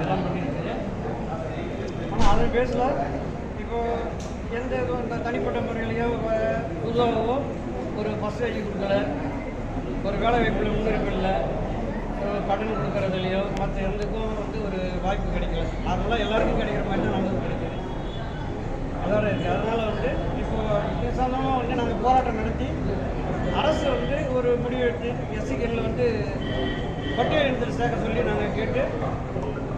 எல்லாம் பண்ணியிருக்கு ஆனால் அதன் பேஸில் இப்போ எந்த இதுவும் இந்த தனிப்பட்ட முறையிலையோ வ- ஒரு பஸ் எழுதி கொடுக்கல. ஒரு வேலை வாய்ப்பில் முன்னுரிமை இல்லை. ஒரு கடன் கொடுக்குறதுலையோ மற்ற எந்தக்கும் வந்து ஒரு வாய்ப்பு கிடைக்கல. நார்மலாக எல்லாருக்கும் கிடைக்கிற மாதிரி தான் நல்லது கிடைக்குது. அதோட இருக்குது அதனால் வந்து இப்போது சொந்தமாக வந்து நாங்கள் போராட்டம் நடத்தி அரசு வந்து ஒரு முடிவு எடுத்து எஸ்சிகளில் வந்து பட்டியலினத்தில் சேர்க்க சொல்லி நாங்கள் கேட்டு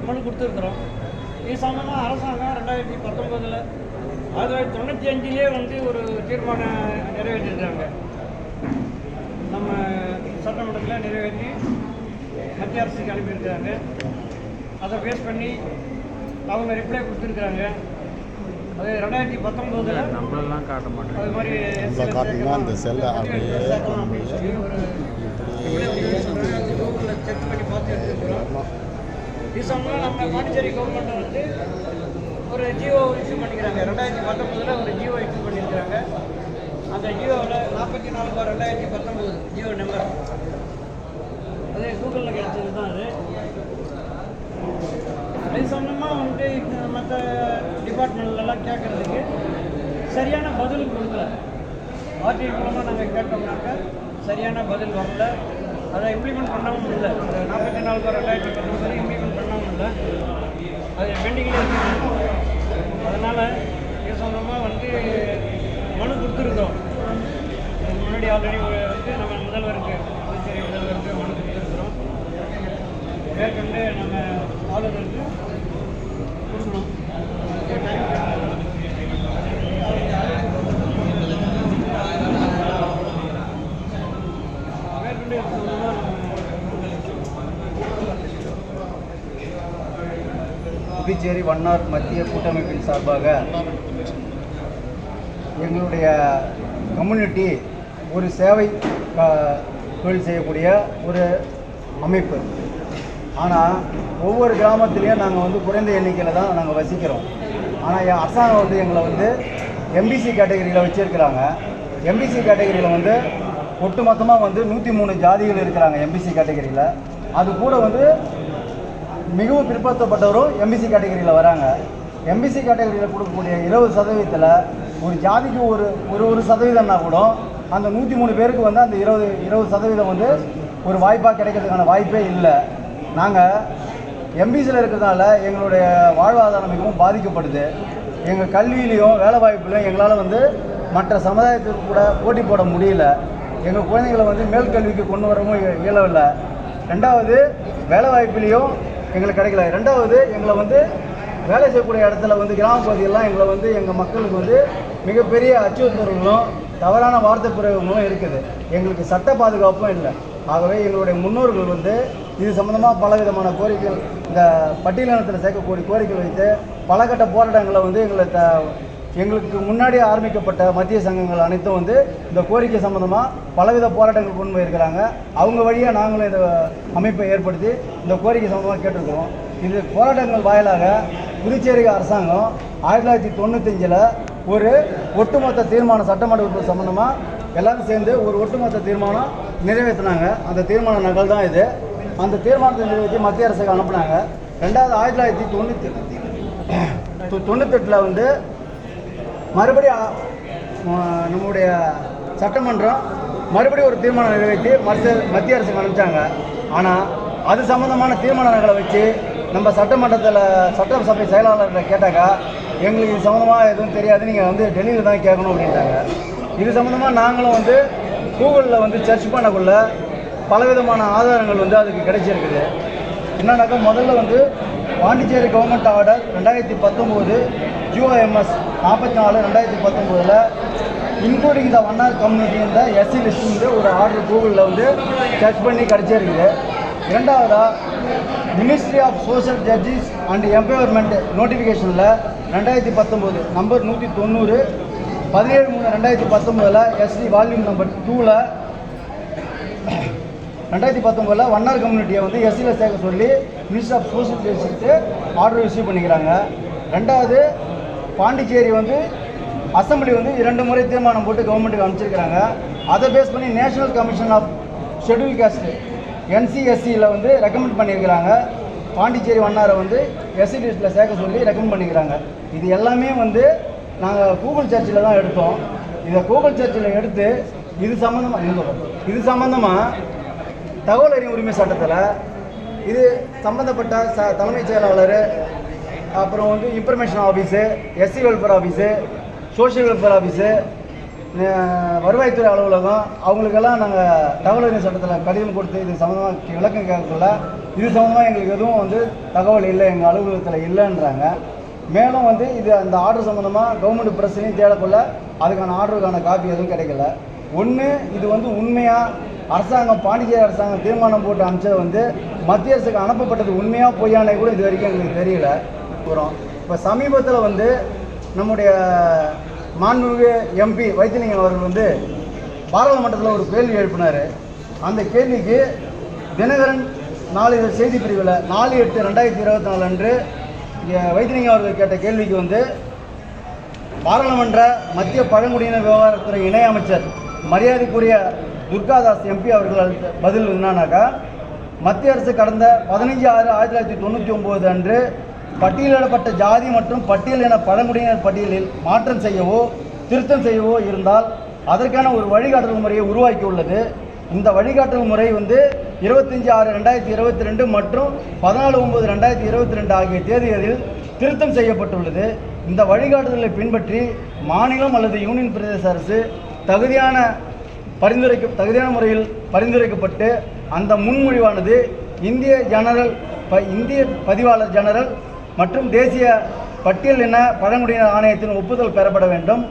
மனு கொடுத்துருக்குறோம். இது சம்பந்தமாக அரசாங்கம் ரெண்டாயிரத்தி பத்தொம்போதில் ஆயிரத்தி தொள்ளாயிரத்தி தொண்ணூற்றி அஞ்சிலே வந்து ஒரு தீர்மானம் நிறைவேற்றிருக்காங்க. நம்ம சட்டமன்றத்தில் நிறைவேற்றி மத்திய அரசுக்கு அனுப்பியிருக்காங்க. அதை பேஸ் பண்ணி அவங்க ரிப்ளை கொடுத்துருக்குறாங்க. அது ரெண்டாயிரத்தி பத்தொம்போதில் நம்மளெல்லாம் காட்ட மாட்டேன் அது மாதிரி காட்டினா இந்த செல்லை அப்படியே சேர்க்கணும் அப்படின்னு சொல்லி ஒரு கூகுளில் செக் பண்ணி பார்த்து எடுத்துக்கிறோம் டிசம்பர்ல நம்ம பாண்டிச்சேரி கவர்மெண்ட் வந்து ஒரு ஜியோ இஷ்யூ பண்ணிக்கிறாங்க. ரெண்டாயிரத்தி பத்தொம்போதில் ஒரு ஜியோ இஷ்யூ பண்ணியிருக்கிறாங்க. அந்த ஜியோவில் நாற்பத்தி நாலு பார் ரெண்டாயிரத்தி பத்தொம்போது ஜியோ நம்பர் அது கூகுளில் கிடைச்சது தான் அது. அது சொன்னமாக வந்துட்டு மற்ற டிபார்ட்மெண்ட்லலாம் கேட்குறதுக்கு சரியான பதில் கொடுக்கல. ஆர்டிஐ மூலமாக நாங்கள் கேட்டோம்னாக்க சரியான பதில் வரல. அதை இம்ப்ளிமெண்ட் பண்ணவும் இல்லை அந்த நாற்பத்தி நாலு பேர் ரெண்டாயிரத்தி பத்தொம்பது அது பெண்டிங்கில் இருக்குது அதனால் இது சொந்தமாக வந்து மனு கொடுத்துருக்கோம் இதுக்கு முன்னாடி ஆல்ரெடி வந்து நம்ம முதல்வருக்கு புதுச்சேரி முதல்வருக்கு மனு கொடுத்துருக்குறோம். மேற்கொண்டு நம்ம ஆளுநருக்கு கொடுக்கணும் மேற்கொண்டு சொந்தமாக புதுச்சேரி வண்ணார் மத்திய கூட்டமைப்பின் சார்பாக எங்களுடைய கம்யூனிட்டி ஒரு சேவை தொழில் செய்யக்கூடிய ஒரு அமைப்பு. ஆனால் ஒவ்வொரு கிராமத்துலேயும் நாங்கள் வந்து குறைந்த எண்ணிக்கையில் தான் நாங்கள் வசிக்கிறோம். ஆனால் என் அரசாங்கம் வந்து எங்களை வந்து எம்பிசி கேட்டகரியில் வச்சுருக்கிறாங்க. எம்பிசி கேட்டகரியில் வந்து ஒட்டுமொத்தமாக வந்து நூற்றி மூணு ஜாதிகள் இருக்கிறாங்க எம்பிசி கேட்டகரியில் அது கூட வந்து மிகவும் பிற்படுத்தப்பட்டவரும் எம்பிசி கேட்டகரியில் வராங்க. எம்பிசி கேட்டகரியில் கொடுக்கக்கூடிய இருபது சதவீதத்தில் ஒரு ஜாதிக்கு ஒரு ஒரு ஒரு சதவீதம்னா கூட அந்த நூற்றி மூணு பேருக்கு வந்து அந்த இருபது இருபது சதவீதம் வந்து ஒரு வாய்ப்பாக கிடைக்கிறதுக்கான வாய்ப்பே இல்லை. நாங்கள் எம்பிசியில் இருக்கிறதுனால எங்களுடைய வாழ்வாதாரம் மிகவும் பாதிக்கப்படுது. எங்கள் கல்வியிலையும் வேலை வாய்ப்புலையும் எங்களால் வந்து மற்ற சமுதாயத்துக்கு கூட போட்டி போட முடியல. எங்கள் குழந்தைகளை வந்து மேல் கல்விக்கு கொண்டு வரவும் இய- இயலவில்லை. ரெண்டாவது வேலை வாய்ப்புலேயும் எங்களுக்கு கிடைக்கல. ரெண்டாவது எங்களை வந்து வேலை செய்யக்கூடிய இடத்துல வந்து கிராம பகுதியெல்லாம் எங்களை வந்து எங்கள் மக்களுக்கு வந்து மிகப்பெரிய அச்சுறுத்தல்களும் தவறான வார்த்தை பிரயோகங்களும் இருக்குது. எங்களுக்கு சட்ட பாதுகாப்பும் இல்லை. ஆகவே எங்களுடைய முன்னோர்கள் வந்து இது சம்மந்தமாக பல விதமான கோரிக்கைகள் இந்த பட்டியலினத்தில் சேர்க்கக்கூடிய கோரிக்கை வைத்து பலகட்ட போராட்டங்களை வந்து எங்களை த எங்களுக்கு முன்னாடி ஆரம்பிக்கப்பட்ட மத்திய சங்கங்கள் அனைத்தும் வந்து இந்த கோரிக்கை சம்மந்தமாக பலவித போராட்டங்கள் கொண்டு போயிருக்கிறாங்க. அவங்க வழியாக நாங்களும் இந்த அமைப்பை ஏற்படுத்தி இந்த கோரிக்கை சம்மந்தமாக கேட்டிருக்கிறோம். இது போராட்டங்கள் வாயிலாக புதுச்சேரி அரசாங்கம் ஆயிரத்தி தொள்ளாயிரத்தி தொண்ணூத்தஞ்சில் ஒரு ஒட்டுமொத்த தீர்மானம் சட்டமன்ற உறுப்பு சம்மந்தமாக எல்லாரும் சேர்ந்து ஒரு ஒட்டுமொத்த தீர்மானம் நிறைவேற்றினாங்க. அந்த தீர்மான நகல் தான் இது. அந்த தீர்மானத்தை நிறைவேற்றி மத்திய அரசுக்கு அனுப்புனாங்க. ரெண்டாவது ஆயிரத்தி தொள்ளாயிரத்தி தொண்ணூற்றி தொண்ணூத்தெட்டில் வந்து மறுபடியும் நம்முடைய சட்டமன்றம் மறுபடியும் ஒரு தீர்மானம் நிறைவேற்றி மத்திய மத்திய அரசுக்கு அனுப்பிச்சாங்க. ஆனால் அது சம்மந்தமான தீர்மானங்களை வச்சு நம்ம சட்டமன்றத்தில் சட்டசபை செயலாளர்கிட்ட கேட்டாக்கா எங்களுக்கு இது சம்மந்தமாக எதுவும் தெரியாது நீங்கள் வந்து டெல்லியில் தான் கேட்கணும் அப்படின்ட்டாங்க. இது சம்மந்தமாக நாங்களும் வந்து கூகுளில் வந்து சர்ச் பண்ணக்குள்ள பலவிதமான ஆதாரங்கள் வந்து அதுக்கு கிடைச்சிருக்குது. என்னன்னாக்கா முதல்ல வந்து பாண்டிச்சேரி கவர்மெண்ட் ஆர்டர் ரெண்டாயிரத்தி பத்தொம்போது ஜிஓஎம்எஸ் நாற்பத்தி நாலு ரெண்டாயிரத்தி பத்தொம்போதில் இன்க்ளூடிங் த ஒன்னார் கம்யூனிட்டி இந்த எஸ்சி லிஸ்ட் ஒரு ஆர்டர் கூகுளில் வந்து சர்ச் பண்ணி கிடச்சிருக்குது. இரண்டாவதாக ministry of social justice and empowerment நோட்டிஃபிகேஷனில் ரெண்டாயிரத்தி பத்தொம்போது நம்பர் நூற்றி தொண்ணூறு பதினேழு மூணு ரெண்டாயிரத்தி பத்தொம்போதில் எஸ்டி வால்யூம் நம்பர் டூவில் ரெண்டாயிரத்தி பத்தொம்பதில் வன்னார் கம்யூனிட்டியை வந்து எஸ்சியில் சேர்க்க சொல்லி மினிஸ்டர் ஆஃப் சோசியல் ஜஸ்டிஸ்க்கு ஆர்டர் ரிசீவ் பண்ணிக்கிறாங்க. ரெண்டாவது பாண்டிச்சேரி வந்து அசம்பிளி வந்து இரண்டு முறை தீர்மானம் போட்டு கவர்மெண்ட்டுக்கு அனுப்பிச்சிருக்காங்க அதை பேஸ் பண்ணி national commission of scheduled caste என்சிஎஸ்சியில் வந்து ரெக்கமெண்ட் பண்ணியிருக்கிறாங்க. பாண்டிச்சேரி வண்ணாரை வந்து எஸ்சி லிஸ்ட்டில் சேர்க்க சொல்லி ரெக்கமெண்ட் பண்ணிக்கிறாங்க. இது எல்லாமே வந்து நாங்கள் கூகுள் சர்ச்சில் தான் எடுத்தோம். இதை கூகுள் சர்ச்சில் எடுத்து இது சம்மந்தமாக இது சம்மந்தமாக தகவல் அறியும் உரிமை சட்டத்தில் இது சம்மந்தப்பட்ட ச தலைமைச் செயலாளர் அப்புறம் வந்து information office SC welfare office social welfare office வருவாய்த்துறை அலுவலகம் அவங்களுக்கெல்லாம் நாங்கள் தகவல் அறிவு சட்டத்தில் கடிதம் கொடுத்து இது சம்மந்தமாக விளக்கம் கேட்கல இது சம்மந்தமாக எங்களுக்கு எதுவும் வந்து தகவல் இல்லை எங்கள் அலுவலகத்தில் இல்லைன்றாங்க. மேலும் வந்து இது அந்த ஆர்டர் சம்மந்தமாக கவர்மெண்ட் ப்ரெஸ்லையும் தேடக்குள்ள அதுக்கான ஆர்டருக்கான காப்பி எதுவும் கிடைக்கல. ஒன்று இது வந்து உண்மையாக அரசாங்கம் பாண்டிச்சேரி அரசாங்கம் தீர்மானம் போட்டு அமைச்சது வந்து மத்திய அரசுக்கு அனுப்பப்பட்டது உண்மையாக பொய்யானே கூட இது வரைக்கும் எங்களுக்கு தெரியல. அப்புறம் இப்போ சமீபத்தில் வந்து நம்முடைய மாண்புமிகு எம்பி வைத்திலிங்கம் அவர்கள் வந்து பாராளுமன்றத்தில் ஒரு கேள்வி எழுப்பினார். அந்த கேள்விக்கு தினகரன் நாளிதழ் செய்தி பிரிவில் நாலு எட்டு ரெண்டாயிரத்தி இருபத்தி நாலு அன்று இங்க வைத்திலிங்கம் அவர்கள் கேட்ட கேள்விக்கு வந்து பாராளுமன்ற மத்திய பழங்குடியினர் விவகாரத்துறை இணையமைச்சர் மரியாதைக்குரிய துர்காதாஸ் எம்பி அவர்கள் பதில் என்னன்னாக்கா மத்திய அரசு கடந்த பதினஞ்சு ஆறு ஆயிரத்தி தொள்ளாயிரத்தி தொண்ணூற்றி ஒம்பது அன்று பட்டியலிடப்பட்ட ஜாதி மற்றும் பட்டியலின பழங்குடியினர் பட்டியலில் மாற்றம் செய்யவோ திருத்தம் செய்யவோ இருந்தால் அதற்கான ஒரு வழிகாட்டல் முறையை உருவாக்கியுள்ளது. இந்த வழிகாட்டல் முறை வந்து இருபத்தஞ்சி ஆறு ரெண்டாயிரத்தி இருபத்தி ரெண்டு மற்றும் பதினாலு ஒம்பது ரெண்டாயிரத்தி இருபத்தி ரெண்டு ஆகிய தேதிகளில் திருத்தம் செய்யப்பட்டுள்ளது. இந்த வழிகாட்டுதலை பின்பற்றி மாநிலம் அல்லது யூனியன் பிரதேச அரசு தகுதியான பரிந்துரைக்க தகுதியான முறையில் பரிந்துரைக்கப்பட்டு அந்த முன்மொழிவானது இந்திய ஜெனரல் ப இந்திய பதிவாளர் ஜெனரல் மற்றும் தேசிய பட்டியல் என பழங்குடியினர் ஆணையத்தின் ஒப்புதல் பெறப்பட வேண்டும்.